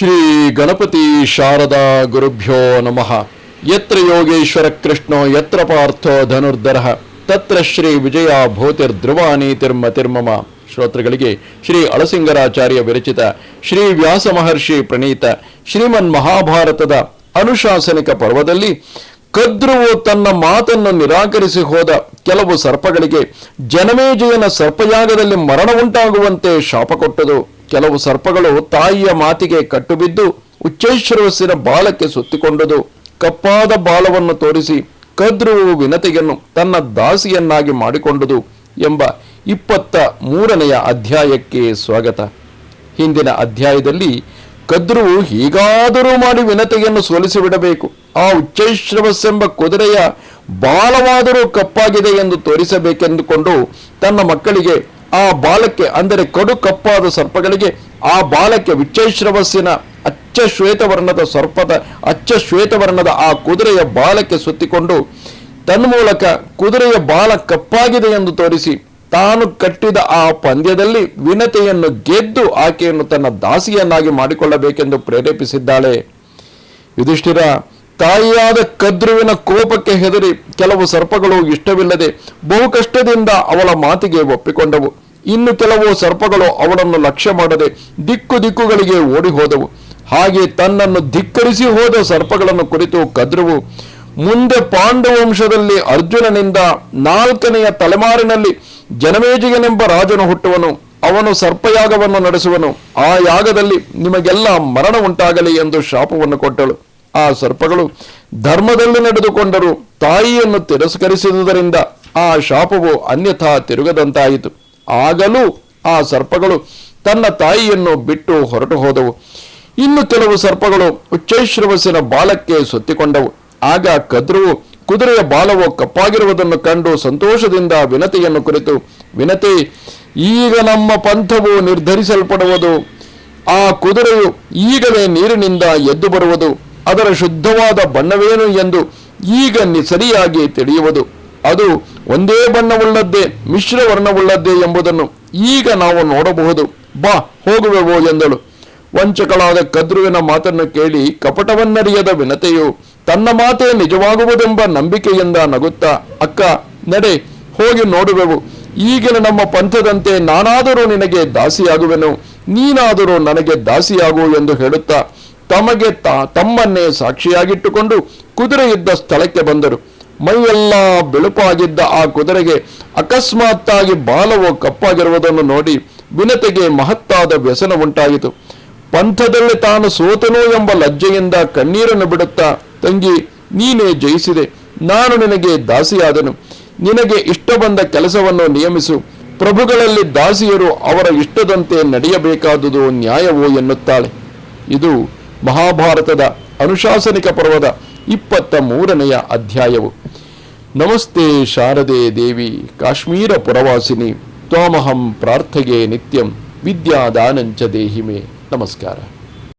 ಶ್ರೀ ಗಣಪತಿ ಶಾರದಾ ಗುರುಭ್ಯೋ ನಮಃ. ಯತ್ರ ಯೋಗೇಶ್ವರ ಕೃಷ್ಣೋ, ಯತ್ರ ಪಾರ್ಥೋ ಧನುರ್ಧರ. ತತ್ರ ಶ್ರೀ ವಿಜಯ ತಿರ್ಮ ತಿರ್ಮಮ. ಶ್ರೋತೃಗಳಿಗೆ ಶ್ರೀ ಅಳಸಿಂಗರಾಚಾರ್ಯ ವಿರಚಿತ ಶ್ರೀ ವ್ಯಾಸ ಮಹರ್ಷಿ ಪ್ರಣೀತ ಶ್ರೀಮನ್ ಮಹಾಭಾರತದ ಅನುಶಾಸನಿಕ ಪರ್ವದಲ್ಲಿ ಕದ್ರುವು ತನ್ನ ಮಾತನ್ನು ನಿರಾಕರಿಸಿ ಹೋದ ಕೆಲವು ಸರ್ಪಗಳಿಗೆ ಜನಮೇಜಯನ ಸರ್ಪಯಾಗದಲ್ಲಿ ಮರಣ ಉಂಟಾಗುವಂತೆ ಶಾಪ ಕೊಟ್ಟದು. ಕೆಲವು ಸರ್ಪಗಳು ತಾಯಿಯ ಮಾತಿಗೆ ಕಟ್ಟುಬಿದ್ದು ಉಚ್ಚೈಶ್ವರಸ್ಸಿನ ಬಾಲಕ್ಕೆ ಸುತ್ತಿಕೊಂಡದು. ಕಪ್ಪಾದ ಬಾಲವನ್ನು ತೋರಿಸಿ ಕದ್ರುವು ವಿನತೆಯನ್ನು ತನ್ನ ದಾಸಿಯನ್ನಾಗಿ ಮಾಡಿಕೊಂಡದು ಎಂಬ ಇಪ್ಪತ್ತ ಮೂರನೆಯ ಅಧ್ಯಾಯಕ್ಕೆ ಸ್ವಾಗತ. ಹಿಂದಿನ ಅಧ್ಯಾಯದಲ್ಲಿ ಕದ್ರುವು ಹೀಗಾದರೂ ಮಾಡಿ ವಿನತೆಯನ್ನು ಸೋಲಿಸಿಬಿಡಬೇಕು. ಆ ಉಚ್ಚೈಶ್ರವಸ್ಸೆಂಬ ಕುದುರೆಯ ಬಾಲವಾದರೂ ಕಪ್ಪಾಗಿದೆ ಎಂದು ತೋರಿಸಬೇಕೆಂದುಕೊಂಡು ತನ್ನ ಮಕ್ಕಳಿಗೆ ಆ ಬಾಲಕ್ಕೆ, ಅಂದರೆ ಕಡು ಕಪ್ಪಾದ ಸರ್ಪಗಳಿಗೆ, ಆ ಬಾಲಕ್ಕೆ ಉಚ್ಚೈಶ್ರವಸ್ಸಿನ ಅಚ್ಚ ಶ್ವೇತವರ್ಣದ ಸರ್ಪದ, ಅಚ್ಚ ಶ್ವೇತವರ್ಣದ ಆ ಕುದುರೆಯ ಬಾಲಕ್ಕೆ ಸುತ್ತಿಕೊಂಡು ತನ್ಮೂಲಕ ಕುದುರೆಯ ಬಾಲ ಕಪ್ಪಾಗಿದೆ ಎಂದು ತೋರಿಸಿ ತಾನು ಕಟ್ಟಿದ ಆ ಪಂದ್ಯದಲ್ಲಿ ವಿನತೆಯನ್ನು ಗೆದ್ದು ಆಕೆಯನ್ನು ತನ್ನ ದಾಸಿಯನ್ನಾಗಿ ಮಾಡಿಕೊಳ್ಳಬೇಕೆಂದು ಪ್ರೇರೇಪಿಸಿದ್ದಾಳೆ. ಯುಧಿಷ್ಠಿರ, ತಾಯಿಯಾದ ಕದ್ರುವಿನ ಕೋಪಕ್ಕೆ ಹೆದರಿ ಕೆಲವು ಸರ್ಪಗಳು ಇಷ್ಟವಿಲ್ಲದೆ ಬಹು ಕಷ್ಟದಿಂದ ಅವಳ ಮಾತಿಗೆ ಒಪ್ಪಿಕೊಂಡವು. ಇನ್ನು ಕೆಲವು ಸರ್ಪಗಳು ಅವಳನ್ನು ಲಕ್ಷ್ಯ ಮಾಡದೆ ದಿಕ್ಕು ದಿಕ್ಕುಗಳಿಗೆ ಓಡಿ ಹೋದವು ಹಾಗೆ ತನ್ನನ್ನು ಧಿಕ್ಕರಿಸಿ ಹೋದ ಸರ್ಪಗಳನ್ನು ಕುರಿತು ಕದ್ರುವು, ಮುಂದೆ ಪಾಂಡವ ವಂಶದಲ್ಲಿ ಅರ್ಜುನನಿಂದ ನಾಲ್ಕನೆಯ ತಲೆಮಾರಿನಲ್ಲಿ ಜನಮೇಜಯನೆಂಬ ರಾಜನು ಹುಟ್ಟುವನು, ಅವನು ಸರ್ಪಯಾಗವನ್ನು ನಡೆಸುವನು. ಆ ಯಾಗದಲ್ಲಿ ನಿಮಗೆಲ್ಲ ಮರಣ ಉಂಟಾಗಲಿ ಎಂದು ಶಾಪವನ್ನು ಕೊಟ್ಟಳು. ಆ ಸರ್ಪಗಳು ಧರ್ಮದಲ್ಲಿ ನಡೆದುಕೊಂಡರು, ತಾಯಿಯನ್ನು ತಿರಸ್ಕರಿಸಿದುದರಿಂದ ಆ ಶಾಪವು ಅನ್ಯಥಾ ತಿರುಗದಂತಾಯಿತು. ಆಗಲೂ ಆ ಸರ್ಪಗಳು ತನ್ನ ತಾಯಿಯನ್ನು ಬಿಟ್ಟು ಹೊರಟು ಹೋದವು. ಇನ್ನು ಕೆಲವು ಸರ್ಪಗಳು ಉಚ್ಚೈಶ್ರವಸಿನ ಬಾಲಕ್ಕೆ ಸುತ್ತಿಕೊಂಡವು. ಆಗ ಕದ್ರುವು ಕುದುರೆಯ ಬಾಲವು ಕಪ್ಪಾಗಿರುವುದನ್ನು ಕಂಡು ಸಂತೋಷದಿಂದ ವಿನತೆಯನ್ನು ಕುರಿತು, ವಿನತೆ, ಈಗ ನಮ್ಮ ಪಂಥವು ನಿರ್ಧರಿಸಲ್ಪಡುವುದು. ಆ ಕುದುರೆಯು ಈಗಲೇ ನೀರಿನಿಂದ ಎದ್ದು ಬರುವುದು. ಅದರ ಶುದ್ಧವಾದ ಬಣ್ಣವೇನು ಎಂದು ಈಗ ಸರಿಯಾಗಿ ತಿಳಿಯುವುದು. ಅದು ಒಂದೇ ಬಣ್ಣವುಳ್ಳದ್ದೇ, ಮಿಶ್ರ ವರ್ಣವುಳ್ಳದ್ದೇ ಎಂಬುದನ್ನು ಈಗ ನಾವು ನೋಡಬಹುದು. ಬಾ, ಹೋಗುವೆವೋ ಎಂದಳು. ವಂಚಕಳಾದ ಕದ್ರುವಿನ ಮಾತನ್ನು ಕೇಳಿ ಕಪಟವನ್ನರಿಯದ ವಿನತೆಯು, ತನ್ನ ಮಾತೇ ನಿಜವಾಗುವುದೆಂಬ ನಂಬಿಕೆಯಿಂದ ನಗುತ್ತಾ, ಅಕ್ಕ, ನಡೆ, ಹೋಗಿ ನೋಡುವೆವು. ಈಗಿನ ನಮ್ಮ ಪಂಥದಂತೆ ನಾನಾದರೂ ನಿನಗೆ ದಾಸಿಯಾಗುವೆನು. ನೀನಾದರೂ ನನಗೆ ದಾಸಿಯಾಗು ಎಂದು ಹೇಳುತ್ತಾ, ತಮಗೆ ತಾ, ತಮ್ಮನ್ನೇ ಸಾಕ್ಷಿಯಾಗಿಟ್ಟುಕೊಂಡು ಕುದುರೆ ಇದ್ದ ಸ್ಥಳಕ್ಕೆ ಬಂದರು. ಮೈಯೆಲ್ಲ ಬೆಳುಪಾಗಿದ್ದ ಆ ಕುದುರೆಗೆ ಅಕಸ್ಮಾತ್ತಾಗಿ ಬಾಲವು ಕಪ್ಪಾಗಿರುವುದನ್ನು ನೋಡಿ ವಿನತೆಗೆ ಮಹತ್ತಾದ ವ್ಯಸನ ಉಂಟಾಯಿತು. ಪಂಥದಲ್ಲಿ ತಾನು ಸೋತನು ಎಂಬ ಲಜ್ಜೆಯಿಂದ ಕಣ್ಣೀರನ್ನು ಬಿಡುತ್ತಾ, ತಂಗಿ, ನೀನೇ ಜಯಿಸಿದೆ. ನಾನು ನಿನಗೆ ದಾಸಿಯಾದನು. ನಿನಗೆ ಇಷ್ಟ ಬಂದ ಕೆಲಸವನ್ನು ನಿಯಮಿಸು. ಪ್ರಭುಗಳಲ್ಲಿ ದಾಸಿಯರು ಅವರ ಇಷ್ಟದಂತೆ ನಡೆಯಬೇಕಾದುದು ನ್ಯಾಯವೋ ಎನ್ನುತ್ತಾಳೆ. ಇದು ಮಹಾಭಾರತದ ಅನುಶಾಸನಿಕ ಪರ್ವದ ಇಪ್ಪತ್ತ ಮೂರನೆಯ ಅಧ್ಯಾಯವು. ನಮಸ್ತೆ ಶಾರದೆ ದೇವಿ, ಕಾಶ್ಮೀರ ಪುರವಾಸಿನಿ, ತ್ವಾಮಹಂ ಪ್ರಾರ್ಥಗೆ ನಿತ್ಯಂ ವಿದ್ಯಾದಾನಂಚ ದೇಹಿಮೆ. ನಮಸ್ಕಾರ